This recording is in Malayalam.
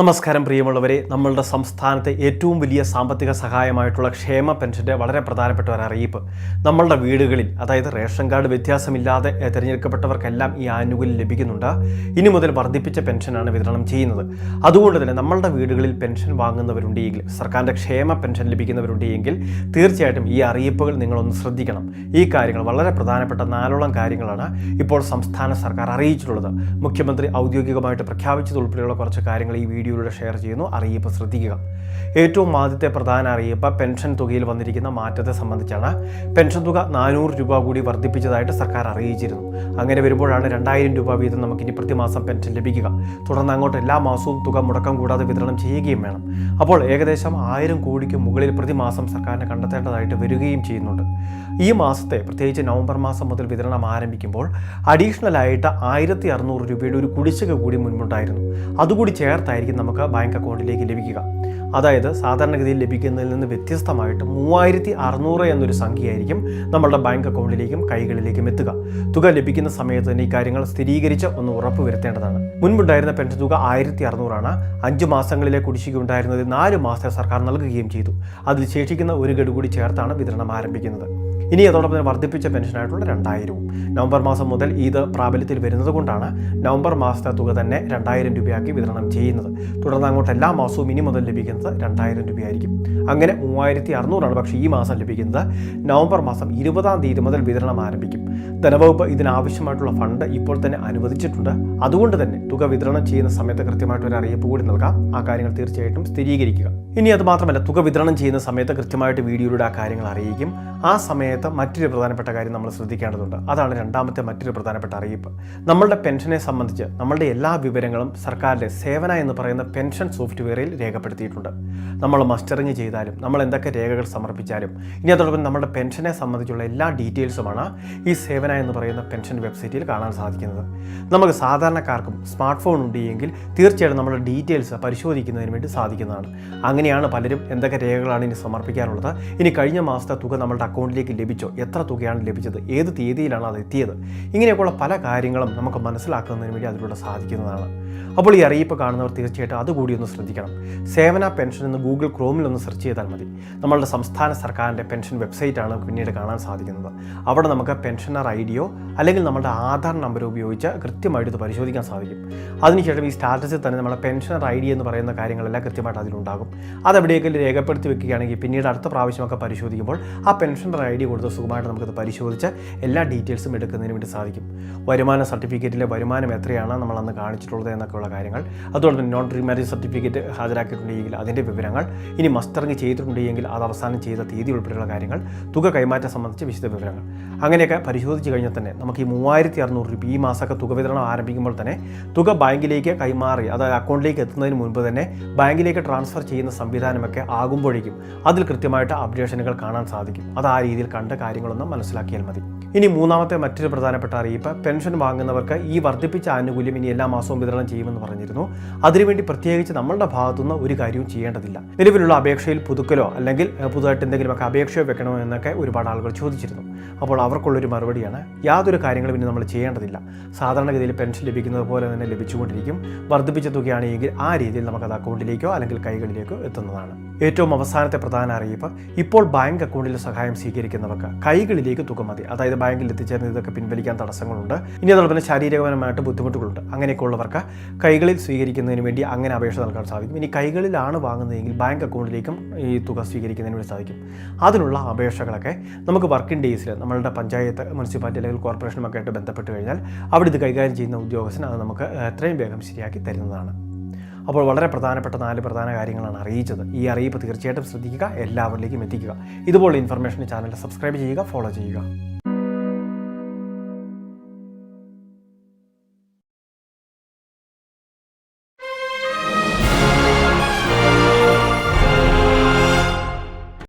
നമസ്കാരം പ്രിയമുള്ളവരെ. നമ്മളുടെ സംസ്ഥാനത്തെ ഏറ്റവും വലിയ സാമ്പത്തിക സഹായമായിട്ടുള്ള ക്ഷേമ പെൻഷന്റെ വളരെ പ്രധാനപ്പെട്ട ഒരു അറിയിപ്പ്. നമ്മളുടെ വീടുകളിൽ അതായത് റേഷൻ കാർഡ് വ്യത്യാസമില്ലാതെ തിരഞ്ഞെടുക്കപ്പെട്ടവർക്കെല്ലാം ഈ ആനുകൂല്യം ലഭിക്കുന്നുണ്ട്. ഇനി മുതൽ വർദ്ധിപ്പിച്ച പെൻഷനാണ് വിതരണം ചെയ്യുന്നത്. അതുകൊണ്ട് തന്നെ നമ്മളുടെ വീടുകളിൽ പെൻഷൻ വാങ്ങുന്നവരുണ്ടെങ്കിൽ സർക്കാരിന്റെ ക്ഷേമ പെൻഷൻ ലഭിക്കുന്നവരുണ്ടെങ്കിൽ തീർച്ചയായിട്ടും ഈ അറിയിപ്പുകൾ നിങ്ങളൊന്ന് ശ്രദ്ധിക്കണം. ഈ കാര്യങ്ങൾ വളരെ പ്രധാനപ്പെട്ട നാലോളം കാര്യങ്ങളാണ് ഇപ്പോൾ സംസ്ഥാന സർക്കാർ അറിയിച്ചിട്ടുള്ളത്. മുഖ്യമന്ത്രി ഔദ്യോഗികമായിട്ട് പ്രഖ്യാപിച്ചതുൾപ്പെടെയുള്ള കുറച്ച് കാര്യങ്ങൾ ഈ വീഡിയോയിലൂടെ ഷെയർ ചെയ്യുന്നു. അറിയിപ്പ് ശ്രദ്ധിക്കുക. ഏറ്റവും ആദ്യത്തെ പ്രധാന അറിയിപ്പ് പെൻഷൻ തുകയിൽ വന്നിരിക്കുന്ന മാറ്റത്തെ സംബന്ധിച്ചാണ്. പെൻഷൻ തുക നാനൂറ് രൂപ കൂടി വർദ്ധിപ്പിച്ചതായിട്ട് സർക്കാർ അറിയിച്ചിരുന്നു. അങ്ങനെ വരുമ്പോഴാണ് രണ്ടായിരം രൂപ വീതം നമുക്കിനി പ്രതിമാസം പെൻഷൻ ലഭിക്കുക. തുടർന്ന് അങ്ങോട്ട് എല്ലാ മാസവും തുക മുടക്കം കൂടാതെ വിതരണം ചെയ്യുകയും വേണം. അപ്പോൾ ഏകദേശം ആയിരം കോടിക്ക് മുകളിൽ പ്രതിമാസം സർക്കാരിനെ കണ്ടെത്തേണ്ടതായിട്ട് വരികയും ചെയ്യുന്നുണ്ട്. ഈ മാസത്തെ പ്രത്യേകിച്ച് നവംബർ മാസം മുതൽ വിതരണം ആരംഭിക്കുമ്പോൾ അഡീഷണലായിട്ട് ആയിരത്തി അറുന്നൂറ് രൂപയുടെ ഒരു കുടിശ്ശിക കൂടി മുൻപുണ്ടായിരുന്നു. അതുകൂടി ചേർത്തായിരിക്കും നമുക്ക് ബാങ്ക് അക്കൗണ്ടിലേക്ക് ലഭിക്കുക. അതായത് സാധാരണഗതിയിൽ ലഭിക്കുന്നതിൽ നിന്ന് വ്യത്യസ്തമായിട്ട് മൂവായിരത്തി അറുന്നൂറ് എന്നൊരു സംഖ്യയായിരിക്കും നമ്മളുടെ ബാങ്ക് അക്കൗണ്ടിലേക്കും കൈകളിലേക്കും എത്തുക. തുക ലഭിക്കുന്ന സമയത്ത് തന്നെ ഈ കാര്യങ്ങൾ സ്ഥിരീകരിച്ച് ഒന്ന് ഉറപ്പ് വരുത്തേണ്ടതാണ്. മുൻപുണ്ടായിരുന്ന പെൻഷൻ തുക ആയിരത്തി അറുന്നൂറാണ് അഞ്ച് മാസങ്ങളിലെ കുടിശ്ശിക ഉണ്ടായിരുന്നത് നാല് മാസത്തെ സർക്കാർ നൽകുകയും ചെയ്തു. അതിൽ ശേഷിക്കുന്ന ഒരു ഗഡു കൂടി ചേർത്താണ് വിതരണം ആരംഭിക്കുന്നത്. ഇനി അതോടൊപ്പം തന്നെ വർദ്ധിപ്പിച്ച പെൻഷനായിട്ടുള്ള രണ്ടായിരവും. നവംബർ മാസം മുതൽ ഇത് പ്രാബല്യത്തിൽ വരുന്നത് കൊണ്ടാണ് നവംബർ മാസത്തെ തുക തന്നെ രണ്ടായിരം രൂപയാക്കി വിതരണം ചെയ്യുന്നത്. തുടർന്ന് അങ്ങോട്ട് എല്ലാ മാസവും ഇനി മുതൽ ലഭിക്കുന്നത് രണ്ടായിരം രൂപയായിരിക്കും. അങ്ങനെ മൂവായിരത്തി അറുന്നൂറാണ് പക്ഷേ ഈ മാസം ലഭിക്കുന്നത് നവംബർ മാസം ഇരുപതാം തീയതി മുതൽ വിതരണം ആരംഭിക്കും. ധനവകുപ്പ് ഇതിനാവശ്യമായിട്ടുള്ള ഫണ്ട് ഇപ്പോൾ തന്നെ അനുവദിച്ചിട്ടുണ്ട്. അതുകൊണ്ട് തന്നെ തുക വിതരണം ചെയ്യുന്ന സമയത്ത് കൃത്യമായിട്ട് ഒരു അറിയിപ്പ് കൂടി നൽകാം. ആ കാര്യങ്ങൾ തീർച്ചയായിട്ടും സ്ഥിരീകരിക്കുക. ഇനി അത് മാത്രമല്ല തുക വിതരണം ചെയ്യുന്ന സമയത്ത് കൃത്യമായിട്ട് വീഡിയോയിലൂടെ ആ കാര്യങ്ങൾ അറിയിക്കും. ആ സമയത്ത് മറ്റൊരു പ്രധാനപ്പെട്ട കാര്യം നമ്മൾ ശ്രദ്ധിക്കേണ്ടതുണ്ട്. അതാണ് രണ്ടാമത്തെ മറ്റൊരു പ്രധാനപ്പെട്ട അറിയിപ്പ്. നമ്മളുടെ പെൻഷനെ സംബന്ധിച്ച് നമ്മളുടെ എല്ലാ വിവരങ്ങളും സർക്കാരിന്റെ സേവന എന്ന് പറയുന്ന പെൻഷൻ സോഫ്റ്റ്വെയറിൽ രേഖപ്പെടുത്തിയിട്ടുണ്ട്. നമ്മൾ മസ്റ്ററിങ് ചെയ്താലും നമ്മൾ എന്തൊക്കെ രേഖകൾ സമർപ്പിച്ചാലും ഇനി അതോടൊപ്പം നമ്മുടെ പെൻഷനെ സംബന്ധിച്ചുള്ള എല്ലാ ഡീറ്റെയിൽസുമാണ് ഈ സേവന എന്ന് പറയുന്ന പെൻഷൻ വെബ്സൈറ്റിൽ കാണാൻ സാധിക്കുന്നത്. നമുക്ക് സാധാരണക്കാർക്കും സ്മാർട്ട് ഫോൺ ഉണ്ടെങ്കിൽ തീർച്ചയായിട്ടും നമ്മുടെ ഡീറ്റെയിൽസ് പരിശോധിക്കുന്നതിന് വേണ്ടി സാധിക്കുന്നതാണ്. അങ്ങനെയാണ് പലരും എന്തൊക്കെ രേഖകളാണ് ഇനി സമർപ്പിക്കാറുള്ളത്. ഇനി കഴിഞ്ഞ മാസത്തെ തുക നമ്മുടെ അക്കൗണ്ടിലേക്ക് എത്ര തുകയാണ് ലഭിച്ചത്? ഏത് തീയതിയിലാണ് അത് എത്തിയത്? ഇങ്ങനെയൊക്കെയുള്ള പല കാര്യങ്ങളും നമുക്ക് മനസ്സിലാക്കുന്നതിന് വേണ്ടി അതിലൂടെ സാധിക്കുന്നതാണ്. അപ്പോൾ ഈ അറിയിപ്പ് കാണുന്നവർ തീർച്ചയായിട്ടും അതുകൂടി ഒന്ന് ശ്രദ്ധിക്കണം. സേവന പെൻഷൻ എന്ന് ഗൂഗിൾ ക്രോമിൽ ഒന്ന് സെർച്ച് ചെയ്താൽ മതി. നമ്മളുടെ സംസ്ഥാന സർക്കാരിന്റെ പെൻഷൻ വെബ്സൈറ്റാണ് പിന്നീട് കാണാൻ സാധിക്കുന്നത്. അവിടെ നമുക്ക് പെൻഷനർ ഐ ഡിയോ അല്ലെങ്കിൽ നമ്മുടെ ആധാർ നമ്പർ ഉപയോഗിച്ച് കൃത്യമായിട്ട് ഇത് പരിശോധിക്കാൻ സാധിക്കും. അതിനുശേഷം ഈ സ്റ്റാറ്റസിൽ തന്നെ നമ്മുടെ പെൻഷനർ ഐ ഡി എന്ന് പറയുന്ന കാര്യങ്ങളെല്ലാം കൃത്യമായിട്ട് അതിലുണ്ടാകും. അത് എവിടെയെങ്കിലും രേഖപ്പെടുത്തി വെക്കുകയാണെങ്കിൽ പിന്നീട് അടുത്ത പ്രാവശ്യമൊക്കെ പരിശോധിക്കുമ്പോൾ ആ പെൻഷനർ ഐ ഡി കൊടുത്ത് സുഖമായിട്ട് നമുക്കത് പരിശോധിച്ച് എല്ലാ ഡീറ്റെയിൽസും എടുക്കുന്നതിന് വേണ്ടി സാധിക്കും. വരുമാന സർട്ടിഫിക്കറ്റിലെ വരുമാനം എത്രയാണ് നമ്മൾ അന്ന് കാണിച്ചിട്ടുള്ളത് എന്നൊക്കെയുള്ള കാര്യങ്ങൾ. അതുപോലെ തന്നെ നോൺ റീമാരേജ് സർട്ടിഫിക്കറ്റ് ഹാജരാക്കിയിട്ടുണ്ടെങ്കിൽ അതിന്റെ വിവരങ്ങൾ. ഇനി മസ്റ്ററിങ് ചെയ്തിട്ടുണ്ടെങ്കിൽ അത് അവസാനം ചെയ്ത തീയതി ഉൾപ്പെടെയുള്ള കാര്യങ്ങൾ. തുക കൈമാറ്റം സംബന്ധിച്ച് വിശദ വിവരങ്ങൾ. അങ്ങനെയൊക്കെ പരിശോധിച്ച് കഴിഞ്ഞാൽ തന്നെ നമുക്ക് ഈ മൂവായിരത്തി അറുന്നൂറ് രൂപ ഈ മാസമൊക്കെ തുക വിതരണം ആരംഭിക്കുമ്പോൾ തന്നെ തുക ബാങ്കിലേക്ക് കൈമാറി അതായത് അക്കൗണ്ടിലേക്ക് എത്തുന്നതിന് മുൻപ് തന്നെ ബാങ്കിലേക്ക് ട്രാൻസ്ഫർ ചെയ്യുന്ന സംവിധാനമൊക്കെ ആകുമ്പോഴേക്കും അതിൽ കൃത്യമായിട്ട് അപ്ഡേഷനുകൾ കാണാൻ സാധിക്കും. അത് ആ രീതിയിൽ കണ്ട കാര്യങ്ങളൊന്നും മനസ്സിലാക്കിയാൽ മതി. ഇനി മൂന്നാമത്തെ മറ്റൊരു പ്രധാനപ്പെട്ട അറിയിപ്പ് പെൻഷൻ വാങ്ങുന്നവർക്ക് ഈ വർദ്ധിപ്പിച്ച ആനുകൂല്യം ഇനി എല്ലാ മാസവും വിതരണം ചെയ്യുമെന്ന് പറഞ്ഞിരുന്നു. അതിനുവേണ്ടി പ്രത്യേകിച്ച് നമ്മളുടെ ഭാഗത്തുനിന്ന് ഒരു കാര്യവും ചെയ്യേണ്ടതില്ല. നിലവിലുള്ള അപേക്ഷയിൽ പുതുക്കലോ അല്ലെങ്കിൽ പുതുതായിട്ട് എന്തെങ്കിലുമൊക്കെ അപേക്ഷയോ വെക്കണോ എന്നൊക്കെ ഒരുപാട് ആളുകൾ ചോദിച്ചിരുന്നു. അപ്പോൾ അവർക്കുള്ളൊരു മറുപടിയാണ് യാതൊരു കാര്യങ്ങളും ഇനി നമ്മൾ ചെയ്യേണ്ടതില്ല. സാധാരണഗതിയിൽ പെൻഷൻ ലഭിക്കുന്നത് പോലെ തന്നെ ലഭിച്ചുകൊണ്ടിരിക്കും. വർദ്ധിപ്പിച്ച തുകയാണെങ്കിൽ ആ രീതിയിൽ നമുക്കത് അക്കൗണ്ടിലേക്കോ അല്ലെങ്കിൽ കൈകളിലേക്കോ എത്തുന്നതാണ്. ഏറ്റവും അവസാനത്തെ പ്രധാന അറിയിപ്പ് ഇപ്പോൾ ബാങ്ക് അക്കൗണ്ടിൽ സഹായം സ്വീകരിക്കുന്നവർക്ക് കൈകളിലേക്ക് തുക മതി. അതായത് ബാങ്കിൽ എത്തിച്ചേർന്ന് ഇതൊക്കെ പിൻവലിക്കാൻ തടസ്സങ്ങളുണ്ട്. ഇനി അതോടൊപ്പം തന്നെ ശാരീരികപരമായിട്ട് ബുദ്ധിമുട്ടുകളുണ്ട്. അങ്ങനെയൊക്കെ ഉള്ളവർക്ക് കൈകളിൽ സ്വീകരിക്കുന്നതിന് വേണ്ടി അങ്ങനെ അപേക്ഷ നൽകാൻ സാധിക്കും. ഇനി കൈകളിലാണ് വാങ്ങുന്നതെങ്കിൽ ബാങ്ക് അക്കൗണ്ടിലേക്കും ഈ തുക സ്വീകരിക്കുന്നതിന് വേണ്ടി സാധിക്കും. അതിനുള്ള അപേക്ഷകളൊക്കെ നമുക്ക് വർക്കിംഗ് ഡേയ്സിൽ നമ്മളുടെ പഞ്ചായത്ത് മുനിസിപ്പാലിറ്റി അല്ലെങ്കിൽ കോർപ്പറേഷനുമൊക്കെ ആയിട്ട് ബന്ധപ്പെട്ട് കഴിഞ്ഞാൽ അവിടെ ഇത് കൈകാര്യം ചെയ്യുന്ന ഉദ്യോഗസ്ഥൻ അത് നമുക്ക് എത്രയും വേഗം ശരിയാക്കി തരുന്നതാണ്. അപ്പോൾ വളരെ പ്രധാനപ്പെട്ട നാല് പ്രധാന കാര്യങ്ങളാണ് അറിയിച്ചത്. ഈ അറിയിപ്പ് തീർച്ചയായിട്ടും ശ്രദ്ധിക്കുക എല്ലാവരിലേക്കും എത്തിക്കുക. ഇതുപോലുള്ള ഇൻഫർമേഷൻ ചാനൽ സബ്സ്ക്രൈബ് ചെയ്യുക ഫോളോ ചെയ്യുക.